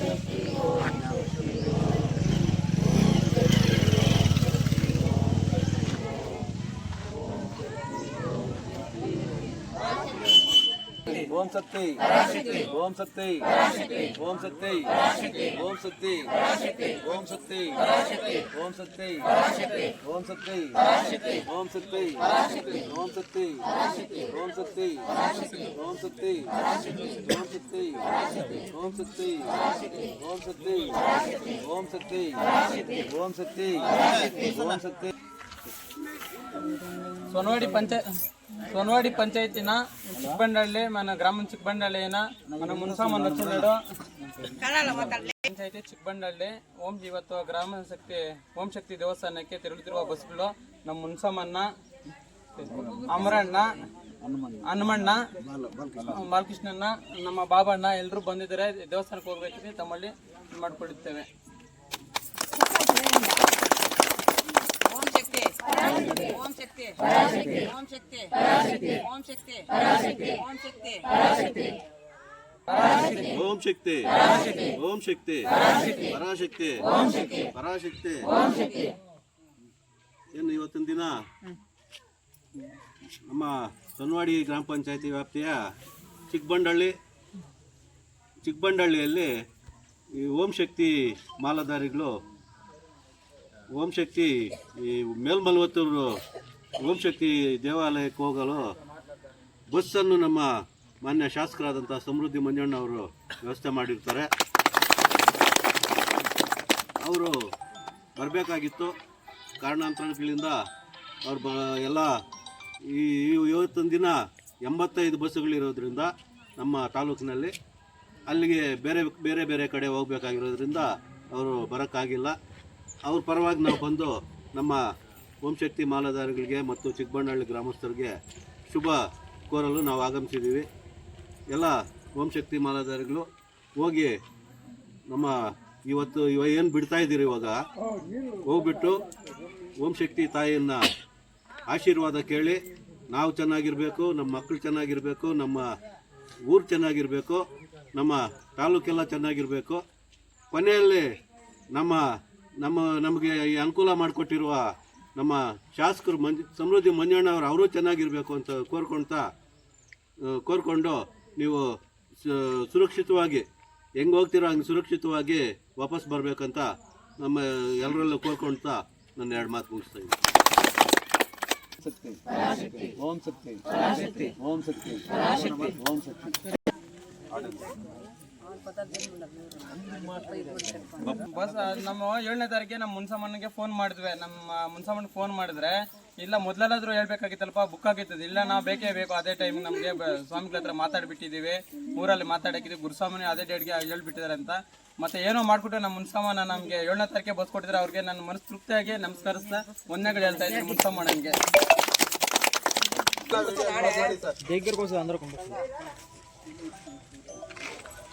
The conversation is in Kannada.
Gracias. ಓಂ ಸತ್ತಿ ಓಂ ಸತ್ತಿ ಓಂ ಸತ್ತಿ ಓಂ ಸತ್ತಿ ಓಂ ಸತ್ತಿ ಓಂ ಸತ್ತಿ ಓಂ ಸತ್ತಿ ಓಂ ಸತ್ತಿ ಓಂ ಸತ್ತಿ ಓಂ ಸತ್ತಿ ಓಂ ಸತ್ತಿ ಓಂ ಸತ್ತಿ ಓಂ ಸತ್ತಿ ಓಂ ಸತ್ತಿ ಓಂ ಸತ್ತಿ ಓಂ ಸತ್ತಿ ಓಂ ಸತ್ತಿ ಸೋನವಾಡಿ ಪಂಚಾಯತ್ ಸೋನವಾಡಿ ಪಂಚಾಯತಿನ చిక్బండళ్ళి మన గ్రామం చిక్బండళ్ళిన మన మున్సామన్ వచ్చినాడు ಪಂಚಾಯತಿ ಚಿಕ್ಕಬಂಡಳ್ಳಿ ಓಂ ಜೀವತ್ವ ಗ್ರಾಮ ಶಕ್ತಿ ಓಂ ಶಕ್ತಿ ದೇವಸ್ಥಾನಕ್ಕೆ ತಿರುಗುತ್ತಿರುವ ಬಸ್ಗಳು ನಮ್ಮ ಮುನ್ಸಮನ್ನ ಅಮರಣ್ಣ ಹನುಮಣ್ಣ ಬಾಲಕೃಷ್ಣಣ್ಣ ನಮ್ಮ ಬಾಬಣ್ಣ ಎಲ್ಲರೂ ಬಂದಿದ್ದಾರೆ ದೇವಸ್ಥಾನಕ್ಕೆ ಹೋಗ್ಬೇಕಿದ್ರೆ ತಮ್ಮಲ್ಲಿ ಇದ್ ಮಾಡ್ಕೊಳ್ಳುತ್ತೇವೆ ಓಂ ಶಕ್ತಿ ಓಂ ಶಕ್ತಿ ಓಂ ಶಕ್ತಿ ಓಂ ಶಕ್ತಿ. ಓಂ ಶಕ್ತಿ. ಪರಾಶಕ್ತಿ. ಪರಾಶಕ್ತಿ. ಏನು ಇವತ್ತಿನ ದಿನ? ನಮ್ಮ ಸೊನ್ವಾಡಿ ಗ್ರಾಮ ಪಂಚಾಯತಿ ವ್ಯಾಪ್ತಿಯ ಚಿಕ್ಕಬಂಡಳ್ಳಿ ಚಿಕ್ಕಬಂಡಳ್ಳಿಯಲ್ಲಿ ಈ ಓಂ ಶಕ್ತಿ ಮಾಲಾಧಾರಿಗಳು ಓಂ ಶಕ್ತಿ ಈ ಮೇಲ್ಮಲ್ವತ್ತೂರು ಓಂ ದೇವಾಲಯಕ್ಕೆ ಹೋಗಲು ಬಸ್ಸನ್ನು ನಮ್ಮ ಮಾನ್ಯ ಶಾಸಕರಾದಂಥ ಸಮೃದ್ಧಿ ಮಂಜಣ್ಣ ಅವರು ವ್ಯವಸ್ಥೆ ಮಾಡಿರ್ತಾರೆ. ಅವರು ಬರಬೇಕಾಗಿತ್ತು. ಕಾರಣಾಂತರಗಳಿಂದ ಅವ್ರು ಬ ಎಲ್ಲ ಈ ಇವತ್ತೊಂದು ದಿನ ಎಂಬತ್ತೈದು ಬಸ್ಸುಗಳಿರೋದ್ರಿಂದ ನಮ್ಮ ತಾಲೂಕಿನಲ್ಲಿ ಅಲ್ಲಿಗೆ ಬೇರೆ ಬೇರೆ ಬೇರೆ ಕಡೆ ಹೋಗಬೇಕಾಗಿರೋದ್ರಿಂದ ಅವರು ಬರೋಕ್ಕಾಗಿಲ್ಲ. ಅವ್ರ ಪರವಾಗಿ ನಾವು ಬಂದು ನಮ್ಮ ಓಂಶಕ್ತಿ ಮಾಲಾಧಾರಿಗಳಿಗೆ ಮತ್ತು ಚಿಕ್ಕಬಣ್ಣಹಳ್ಳಿ ಗ್ರಾಮಸ್ಥರಿಗೆ ಶುಭ ಕೋರಲು ನಾವು ಆಗಮಿಸಿದ್ದೀವಿ. ಎಲ್ಲ ಓಂಶಕ್ತಿ ಮಾಲಾಧಾರಿಗಳು ಹೋಗಿ ನಮ್ಮ ಇವತ್ತು ಇವ ಏನು ಬಿಡ್ತಾ ಇದ್ದೀರಿ ಇವಾಗ? ಹೋಗ್ಬಿಟ್ಟು ಓಂಶಕ್ತಿ ತಾಯಿಯನ್ನು ಆಶೀರ್ವಾದ ಕೇಳಿ ನಾವು ಚೆನ್ನಾಗಿರಬೇಕು, ನಮ್ಮ ಮಕ್ಕಳು ಚೆನ್ನಾಗಿರಬೇಕು, ನಮ್ಮ ಊರು ಚೆನ್ನಾಗಿರಬೇಕು, ನಮ್ಮ ತಾಲೂಕೆಲ್ಲ ಚೆನ್ನಾಗಿರಬೇಕು. ಕೊನೆಯಲ್ಲಿ ನಮ್ಮ ನಮ್ಮ, ನಮಗೆ ಈ ಅನುಕೂಲ ಮಾಡಿಕೊಟ್ಟಿರುವ ನಮ್ಮ ಶಾಸಕರು ಮಂಜ್, ಸಮೃದ್ಧಿ ಮಂಜಣ್ಣ ಅವರು ಅವರು ಚೆನ್ನಾಗಿರಬೇಕು ಅಂತ ಕೋರ್ಕೊಳ್ತಾ ಕೋರ್ಕೊಂಡು ನೀವು ಸುರಕ್ಷಿತವಾಗಿ, ಹೆಂಗೆ ಹೋಗ್ತೀರೋ ಹಂಗೆ ಸುರಕ್ಷಿತವಾಗಿ ವಾಪಸ್ ಬರಬೇಕಂತ ನಮ್ಮ ಎಲ್ಲರಲ್ಲೂ ಕೋರ್ಕೊಳ್ತಾ ನನ್ನ ಎರಡು ಮಾತು ಮುಗಿಸ್ತಾ ಇದ್ದೀನಿ. ಓಂ ಶಕ್ತಿ ಓಂ ಶಕ್ತಿ ಓಂ ಶಕ್ತಿ. ಬಸ್, ನಮ್ಮ ಏಳನೇ ತಾರೀಕಿಗೆ ನಮ್ಮ ಮುನ್ಸಮ್ಮನಿಗೆ ಫೋನ್ ಮಾಡಿದ್ವಿ. ನಮ್ಮ ಮುನ್ಸಮ್ಮನ್ ಫೋನ್ ಮಾಡಿದ್ರೆ, ಇಲ್ಲ ಮೊದ್ಲಾದ್ರೂ ಹೇಳ್ಬೇಕಾಗಿತ್ತಲ್ಪ ಬುಕ್ ಆಗಿತ್ತು ಇಲ್ಲ, ನಾವು ಬೇಕೇ ಬೇಕು. ಅದೇ ಟೈಮ್ ನಮಗೆ ಸ್ವಾಮಿಗಳ ಹತ್ರ ಮಾತಾಡ್ಬಿಟ್ಟಿದ್ದೀವಿ. ಊರಲ್ಲಿ ಮಾತಾಡಕ್ಕಿದ್ದೀವಿ. ಗುರುಸ್ವಾಮಿ ಅದೇ ಡೇಟ್ಗೆ ಹೇಳ್ಬಿಟ್ಟಿದ್ದಾರೆ ಅಂತ. ಮತ್ತೆ ಏನೋ ಮಾಡ್ಬಿಟ್ಟು ನಮ್ಮ ಮುನ್ಸಮ್ಮನ ನಮಗೆ ಏಳನೇ ತಾರೀಕೆ ಬಸ್ ಕೊಟ್ಟಿದ್ರೆ ಅವ್ರಿಗೆ ನನ್ನ ಮನಸ್ಸು ತೃಪ್ತಿಯಾಗಿ ನಮಸ್ಕರಿಸ್ತಾ ಒಂದನೇಗಳು ಹೇಳ್ತಾ ಇದ್ದೀನಿ ಮುನ್ಸಮ್ಮನಿಗೆ.